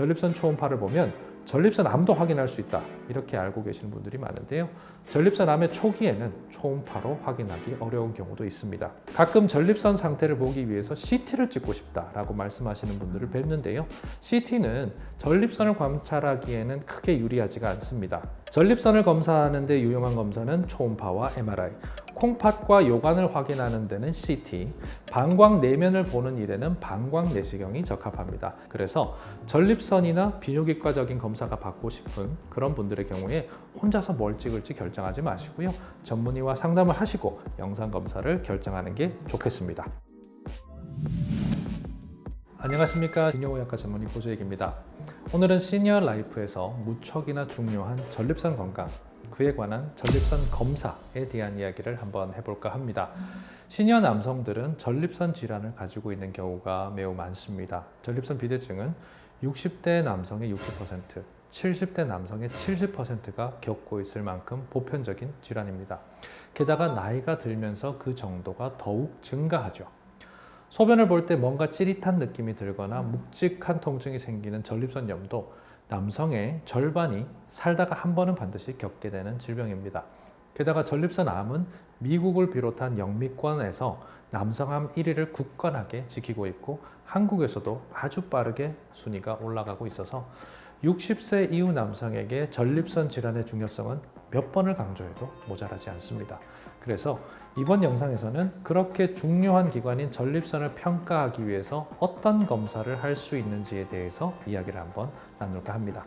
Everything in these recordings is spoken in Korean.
전립선 초음파를 보면 전립선 암도 확인할 수 있다. 이렇게 알고 계시는 분들이 많은데요. 전립선 암의 초기에는 초음파로 확인하기 어려운 경우도 있습니다. 가끔 전립선 상태를 보기 위해서 CT를 찍고 싶다라고 말씀하시는 분들을 뵙는데요. CT는 전립선을 관찰하기에는 크게 유리하지가 않습니다. 전립선을 검사하는데 유용한 검사는 초음파와 MRI, 콩팥과 요관을 확인하는 데는 CT, 방광 내면을 보는 일에는 방광 내시경이 적합합니다. 그래서 전립선이나 비뇨기과적인 검사가 받고 싶은 그런 분들의 경우에 혼자서 뭘 찍을지 결정하지 마시고요. 전문의와 상담을 하시고 영상 검사를 결정하는 게 좋겠습니다. 안녕하십니까 중요의학과 전문의 고재익입니다. 오늘은 시니어 라이프에서 무척이나 중요한 전립선 건강 그에 관한 전립선 검사에 대한 이야기를 한번 해볼까 합니다. 시니어 남성들은 전립선 질환을 가지고 있는 경우가 매우 많습니다. 전립선 비대증은 60대 남성의 60%, 70대 남성의 70%가 겪고 있을 만큼 보편적인 질환입니다. 게다가 나이가 들면서 그 정도가 더욱 증가하죠. 소변을 볼 때 뭔가 찌릿한 느낌이 들거나 묵직한 통증이 생기는 전립선염도 남성의 절반이 살다가 한 번은 반드시 겪게 되는 질병입니다. 게다가 전립선 암은 미국을 비롯한 영미권에서 남성암 1위를 굳건하게 지키고 있고 한국에서도 아주 빠르게 순위가 올라가고 있어서 60세 이후 남성에게 전립선 질환의 중요성은 몇 번을 강조해도 모자라지 않습니다. 그래서 이번 영상에서는 그렇게 중요한 기관인 전립선을 평가하기 위해서 어떤 검사를 할 수 있는지에 대해서 이야기를 한번 나눌까 합니다.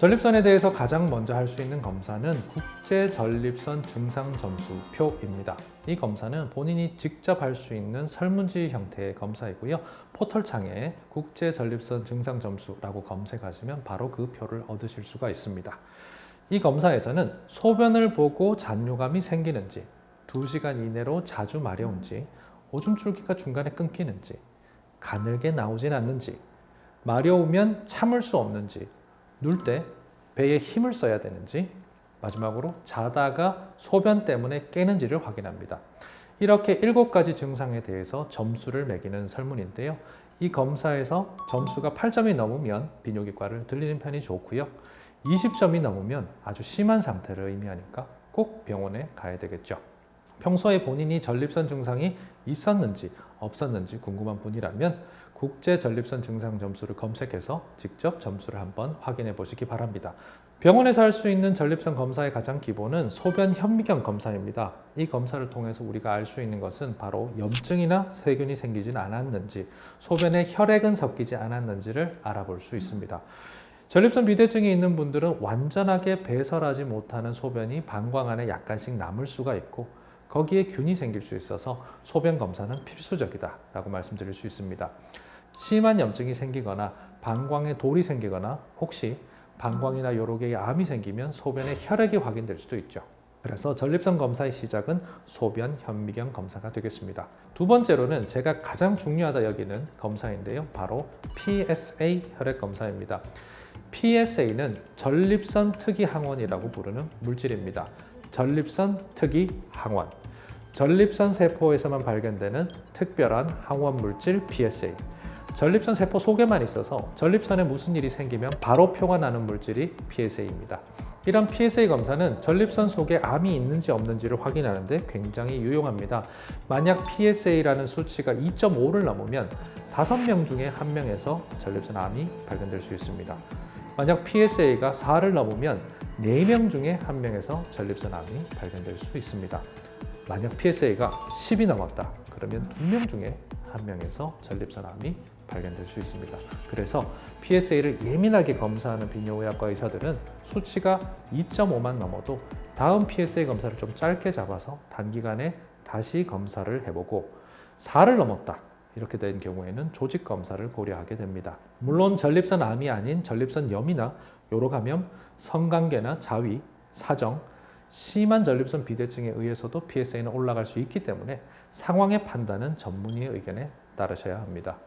전립선에 대해서 가장 먼저 할 수 있는 검사는 국제 전립선 증상 점수표입니다. 이 검사는 본인이 직접 할 수 있는 설문지 형태의 검사이고요. 포털창에 국제 전립선 증상 점수라고 검색하시면 바로 그 표를 얻으실 수가 있습니다. 이 검사에서는 소변을 보고 잔뇨감이 생기는지, 2시간 이내로 자주 마려운지, 오줌 줄기가 중간에 끊기는지, 가늘게 나오진 않는지, 마려우면 참을 수 없는지, 눌 때 배에 힘을 써야 되는지 마지막으로 자다가 소변 때문에 깨는지를 확인합니다. 이렇게 일곱 가지 증상에 대해서 점수를 매기는 설문인데요. 이 검사에서 점수가 8점이 넘으면 비뇨기과를 들리는 편이 좋고요. 20점이 넘으면 아주 심한 상태를 의미하니까 꼭 병원에 가야 되겠죠. 평소에 본인이 전립선 증상이 있었는지 없었는지 궁금한 분이라면 국제 전립선 증상 점수를 검색해서 직접 점수를 한번 확인해 보시기 바랍니다. 병원에서 할 수 있는 전립선 검사의 가장 기본은 소변 현미경 검사입니다. 이 검사를 통해서 우리가 알 수 있는 것은 바로 염증이나 세균이 생기진 않았는지, 소변에 혈액은 섞이지 않았는지를 알아볼 수 있습니다. 전립선 비대증이 있는 분들은 완전하게 배설하지 못하는 소변이 방광 안에 약간씩 남을 수가 있고 거기에 균이 생길 수 있어서 소변 검사는 필수적이다라고 말씀드릴 수 있습니다. 심한 염증이 생기거나 방광에 돌이 생기거나 혹시 방광이나 요로개에 암이 생기면 소변에 혈액이 확인될 수도 있죠. 그래서 전립선 검사의 시작은 소변 현미경 검사가 되겠습니다. 두 번째로는 제가 가장 중요하다 여기는 검사인데요. 바로 PSA 혈액 검사입니다. PSA는 전립선 특이 항원이라고 부르는 물질입니다. 전립선 특이 항원. 전립선 세포에서만 발견되는 특별한 항원 물질 PSA. 전립선 세포 속에만 있어서 전립선에 무슨 일이 생기면 바로 표가 나는 물질이 PSA입니다. 이런 PSA 검사는 전립선 속에 암이 있는지 없는지를 확인하는데 굉장히 유용합니다. 만약 PSA라는 수치가 2.5를 넘으면 5명 중에 1명에서 전립선 암이 발견될 수 있습니다. 만약 PSA가 4를 넘으면 4명 중에 1명에서 전립선 암이 발견될 수 있습니다. 만약 PSA가 10이 넘었다. 그러면 2명 중에 1명에서 전립선 암이 발견될 수 있습니다. 그래서 PSA를 예민하게 검사하는 비뇨의학과 의사들은 수치가 2.5만 넘어도 다음 PSA 검사를 좀 짧게 잡아서 단기간에 다시 검사를 해보고 4를 넘었다. 이렇게 된 경우에는 조직 검사를 고려하게 됩니다. 물론 전립선 암이 아닌 전립선 염이나 요로 감염, 성관계나 자위, 사정, 심한 전립선 비대증에 의해서도 PSA는 올라갈 수 있기 때문에 상황의 판단은 전문의의 의견에 따르셔야 합니다.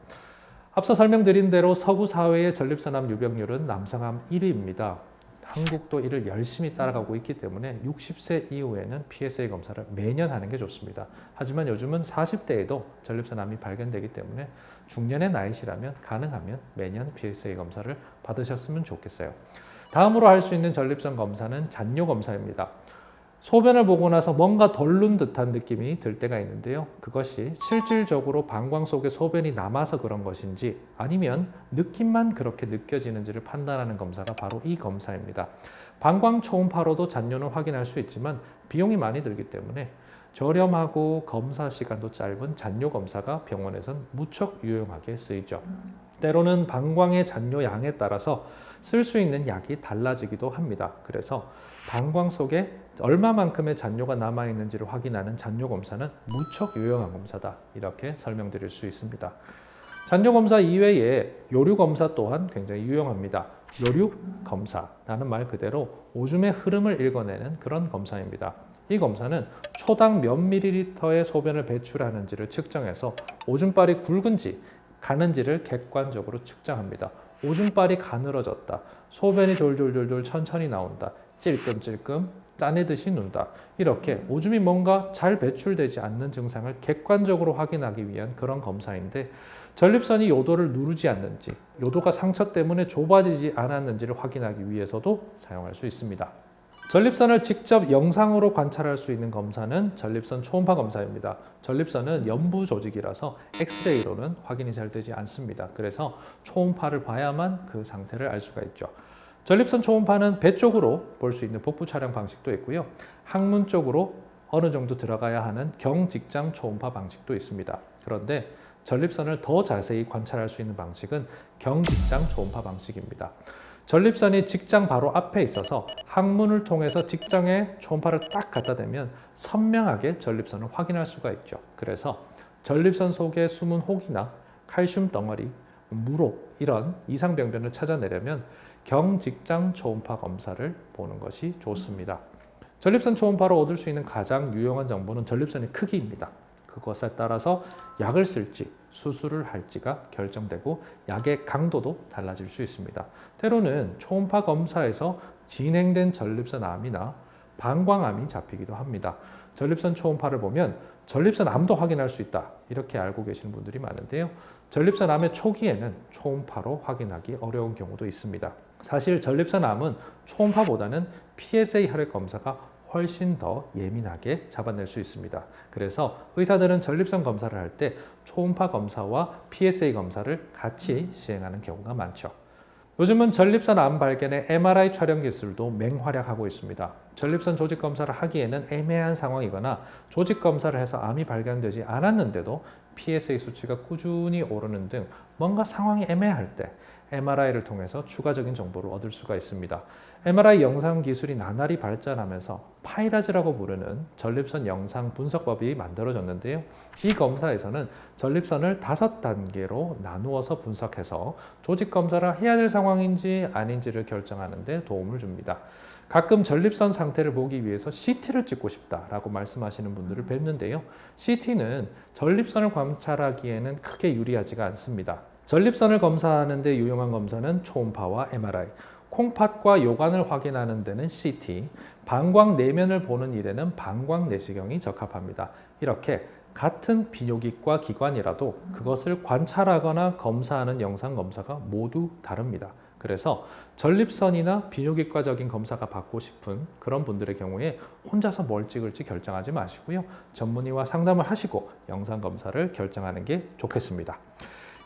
앞서 설명드린 대로 서구 사회의 전립선암 유병률은 남성암 1위입니다. 한국도 이를 열심히 따라가고 있기 때문에 60세 이후에는 PSA 검사를 매년 하는 게 좋습니다. 하지만 요즘은 40대에도 전립선 암이 발견되기 때문에 중년의 나이시라면 가능하면 매년 PSA 검사를 받으셨으면 좋겠어요. 다음으로 할 수 있는 전립선 검사는 잔뇨 검사입니다. 소변을 보고 나서 뭔가 덜른 듯한 느낌이 들 때가 있는데요. 그것이 실질적으로 방광 속에 소변이 남아서 그런 것인지 아니면 느낌만 그렇게 느껴지는지를 판단하는 검사가 바로 이 검사입니다. 방광 초음파로도 잔뇨는 확인할 수 있지만 비용이 많이 들기 때문에 저렴하고 검사 시간도 짧은 잔뇨 검사가 병원에선 무척 유용하게 쓰이죠. 때로는 방광의 잔뇨 양에 따라서 쓸 수 있는 약이 달라지기도 합니다. 그래서 방광 속에 얼마만큼의 잔뇨가 남아 있는지를 확인하는 잔뇨 검사는 무척 유용한 검사다. 이렇게 설명드릴 수 있습니다. 잔뇨 검사 이외에 요류 검사 또한 굉장히 유용합니다. 요류 검사라는 말 그대로 오줌의 흐름을 읽어내는 그런 검사입니다. 이 검사는 초당 몇 밀리리터의 소변을 배출하는지를 측정해서 오줌빨이 굵은지 가는지를 객관적으로 측정합니다. 오줌빨이 가늘어졌다. 소변이 졸졸졸졸 천천히 나온다. 찔끔찔끔 짜내듯이 눈다. 이렇게 오줌이 뭔가 잘 배출되지 않는 증상을 객관적으로 확인하기 위한 그런 검사인데 전립선이 요도를 누르지 않는지, 요도가 상처 때문에 좁아지지 않았는지를 확인하기 위해서도 사용할 수 있습니다. 전립선을 직접 영상으로 관찰할 수 있는 검사는 전립선 초음파 검사입니다. 전립선은 연부 조직이라서 엑스레이로는 확인이 잘 되지 않습니다. 그래서 초음파를 봐야만 그 상태를 알 수가 있죠. 전립선 초음파는 배 쪽으로 볼 수 있는 복부 촬영 방식도 있고요. 항문 쪽으로 어느 정도 들어가야 하는 경직장 초음파 방식도 있습니다. 그런데 전립선을 더 자세히 관찰할 수 있는 방식은 경직장 초음파 방식입니다. 전립선이 직장 바로 앞에 있어서 항문을 통해서 직장에 초음파를 딱 갖다 대면 선명하게 전립선을 확인할 수가 있죠. 그래서 전립선 속에 숨은 혹이나 칼슘 덩어리, 무로 이런 이상 병변을 찾아내려면 경직장 초음파 검사를 보는 것이 좋습니다. 전립선 초음파로 얻을 수 있는 가장 유용한 정보는 전립선의 크기입니다. 그것에 따라서 약을 쓸지 수술을 할지가 결정되고 약의 강도도 달라질 수 있습니다. 때로는 초음파 검사에서 진행된 전립선 암이나 방광암이 잡히기도 합니다. 전립선 초음파를 보면 전립선 암도 확인할 수 있다. 이렇게 알고 계시는 분들이 많은데요. 전립선 암의 초기에는 초음파로 확인하기 어려운 경우도 있습니다. 사실 전립선 암은 초음파보다는 PSA 혈액 검사가 훨씬 더 예민하게 잡아낼 수 있습니다. 그래서 의사들은 전립선 검사를 할 때 초음파 검사와 PSA 검사를 같이 시행하는 경우가 많죠. 요즘은 전립선 암 발견에 MRI 촬영 기술도 맹활약하고 있습니다. 전립선 조직 검사를 하기에는 애매한 상황이거나 조직 검사를 해서 암이 발견되지 않았는데도 PSA 수치가 꾸준히 오르는 등 뭔가 상황이 애매할 때 MRI를 통해서 추가적인 정보를 얻을 수가 있습니다. MRI 영상 기술이 나날이 발전하면서 파이라즈라고 부르는 전립선 영상 분석법이 만들어졌는데요. 이 검사에서는 전립선을 다섯 단계로 나누어서 분석해서 조직 검사를 해야 될 상황인지 아닌지를 결정하는 데 도움을 줍니다. 가끔 전립선 상태를 보기 위해서 CT를 찍고 싶다라고 말씀하시는 분들을 뵙는데요. CT는 전립선을 관찰하기에는 크게 유리하지가 않습니다. 전립선을 검사하는 데 유용한 검사는 초음파와 MRI, 콩팥과 요관을 확인하는 데는 CT, 방광 내면을 보는 일에는 방광 내시경이 적합합니다. 이렇게 같은 비뇨기과 기관이라도 그것을 관찰하거나 검사하는 영상 검사가 모두 다릅니다. 그래서 전립선이나 비뇨기과적인 검사가 받고 싶은 그런 분들의 경우에 혼자서 뭘 찍을지 결정하지 마시고요. 전문의와 상담을 하시고 영상 검사를 결정하는 게 좋겠습니다.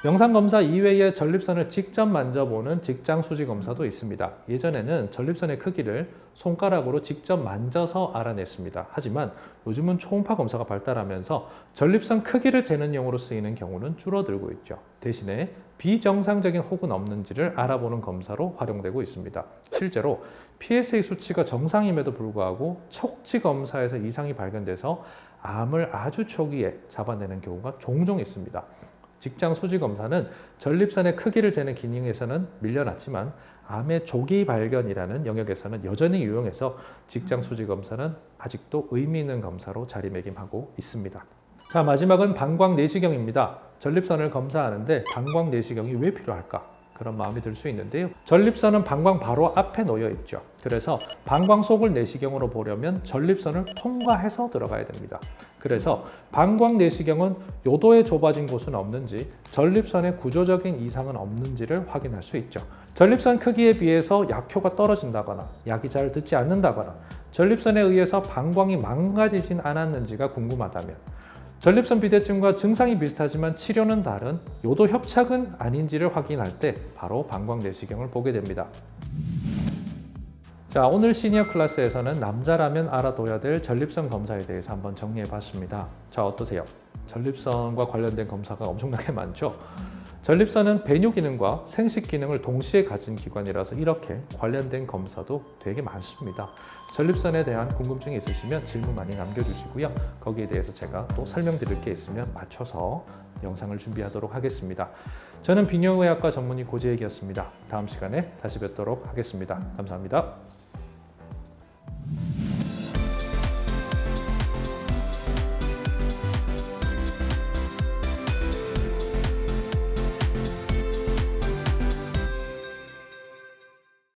영상 검사 이외에 전립선을 직접 만져보는 직장 수지 검사도 있습니다. 예전에는 전립선의 크기를 손가락으로 직접 만져서 알아냈습니다. 하지만 요즘은 초음파 검사가 발달하면서 전립선 크기를 재는 용으로 쓰이는 경우는 줄어들고 있죠. 대신에 비정상적인 혹은 없는지를 알아보는 검사로 활용되고 있습니다. 실제로 PSA 수치가 정상임에도 불구하고 척지 검사에서 이상이 발견돼서 암을 아주 초기에 잡아내는 경우가 종종 있습니다. 직장 수지 검사는 전립선의 크기를 재는 기능에서는 밀려났지만 암의 조기 발견이라는 영역에서는 여전히 유용해서 직장 수지 검사는 아직도 의미 있는 검사로 자리매김하고 있습니다. 자 마지막은 방광 내시경입니다. 전립선을 검사하는데 방광 내시경이 왜 필요할까? 그런 마음이 들 수 있는데요. 전립선은 방광 바로 앞에 놓여 있죠. 그래서 방광 속을 내시경으로 보려면 전립선을 통과해서 들어가야 됩니다. 그래서 방광 내시경은 요도에 좁아진 곳은 없는지 전립선의 구조적인 이상은 없는지를 확인할 수 있죠. 전립선 크기에 비해서 약효가 떨어진다거나 약이 잘 듣지 않는다거나 전립선에 의해서 방광이 망가지진 않았는지가 궁금하다면 전립선 비대증과 증상이 비슷하지만 치료는 다른 요도 협착은 아닌지를 확인할 때 바로 방광 내시경을 보게 됩니다. 자, 오늘 시니어 클래스에서는 남자라면 알아둬야 될 전립선 검사에 대해서 한번 정리해 봤습니다. 자, 어떠세요? 전립선과 관련된 검사가 엄청나게 많죠? 전립선은 배뇨 기능과 생식 기능을 동시에 가진 기관이라서 이렇게 관련된 검사도 되게 많습니다. 전립선에 대한 궁금증이 있으시면 질문 많이 남겨주시고요. 거기에 대해서 제가 또 설명드릴 게 있으면 맞춰서 영상을 준비하도록 하겠습니다. 저는 비뇨의학과 전문의 고재익이었습니다. 다음 시간에 다시 뵙도록 하겠습니다. 감사합니다.